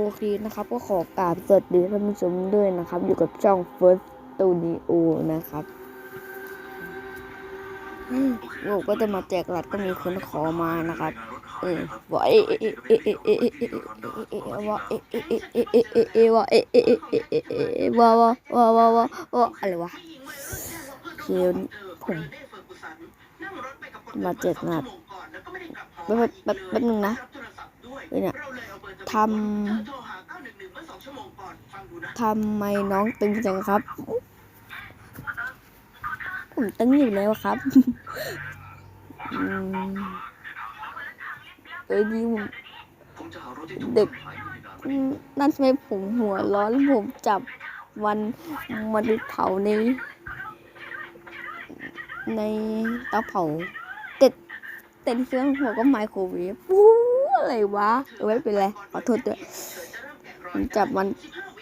โอเคนะครับก็ขอกราบสวัสดีท่านผู้ชมด้วยนะครับ อยู่กับช่อง First Studio นะครับโอ้ก็จะมาแจกหลัดก็มีคนขอมานะครับเออว่าเอเอเอเอเอเอเอเอว่าเอเอเอเอเอเอเอว่าเอเอเอเอเอเอว่าว่าว่าว่าว่าว่าอะไรวะเคียวผมมาแจกหลัดแป๊บแป๊บแป๊บนึงนะ เฮ้ยเนี่ยทำทำไมน้องตึงจังครับ ผมตึงอยู่แล้วครับเอ้ยนี่ผมเด็กนั่นทำไมผมหัวร้อนผมจับวันมนุษย์เผาในในเตาเผาเต็ดเต็ดเครื่องหัวก็ไมโครเวฟปู อะไรวะเออไม่เป็นไรขอโทษด้วยผมจับมัน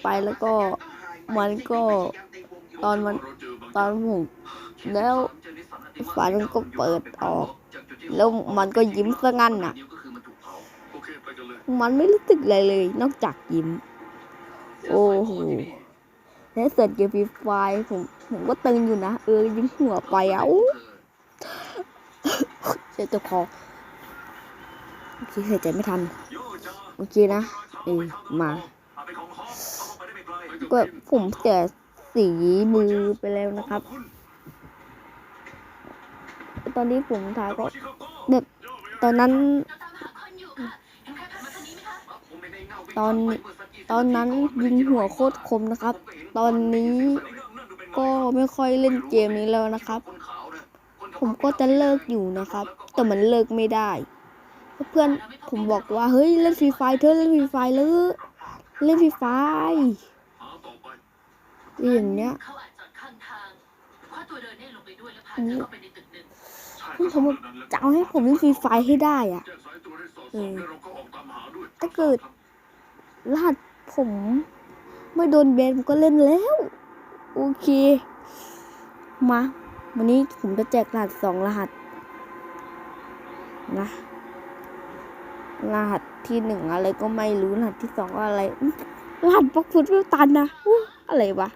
ไปแล้วก็มันก็ตอนมันตอนผมแล้วฝามันก็เปิดออก แล้วมันก็ยิ้มซะงั้นน่ะ มันไม่รู้สึกอะไรเลย นอกจากยิ้ม โอ้โหแล้วเสร็จเกมฟรีไฟร์ผมผมก็ตึงอยู่นะ เออยิ้มหัวไปอะอู้เจ็บตัวคอ โอเคหยใจไม่ทัน โอเคนะเออมา ก็ผมแกะสีมือไปแล้วนะครับ ตอนนี้ผมถ่ายก็แบบตอนนั้น ตอนตอนนั้นยิงหัวโคตรคมนะครับ ตอนนี้ก็ไม่ค่อยเล่นเกมนี้แล้วนะครับ ผมก็จะเลิกอยู่นะครับ แต่มันเลิกไม่ได้ เพื่อนผมบอกว่าเฮ้ยเล่นฟรีไฟเธอเล่นฟรีไฟเลยเล่นฟรีไฟอย่างเนี้ยเขาอาจจอดข้างทางคว้าตัวเดินเน่ลงไปด้วยแล้วพาเธอเข้าไปในตึกหนึ่งคุณผมจะเอาให้ผมเล่นฟรีไฟให้ได้อะถ้าเกิดรหัสผมไม่โดนแบนผมก็เล่นแล้ว โอเค มา วันนี้ผมจะแจกรหัสสองรหัส นะ รหัสที่หนึ่งอะไรก็ไม่รู้รหัสที่สองอะไรรหัสบล็อกฟุตเวลตันนะอู้อะไรวะ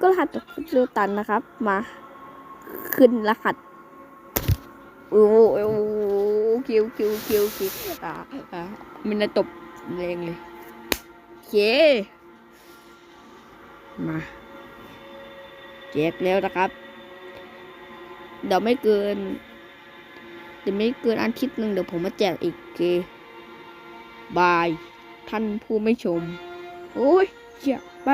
ก็รหัสบล็อกฟุตเวลตันนะครับ มา ขึ้นรหัสโอ้โหโอ้โหคิวคิวคิวคิวอ่าอ่ามันจะตบแรงเลยเคมาแจกแล้วนะครับ เดี๋ยวไม่เกิน เดี๋ยวไม่เกินอาทิตย์หนึ่งเดี๋ยวผมมาแจกอีกเค บาย ท่านผู้ไม่ชม โอ้ยเหี้ยไป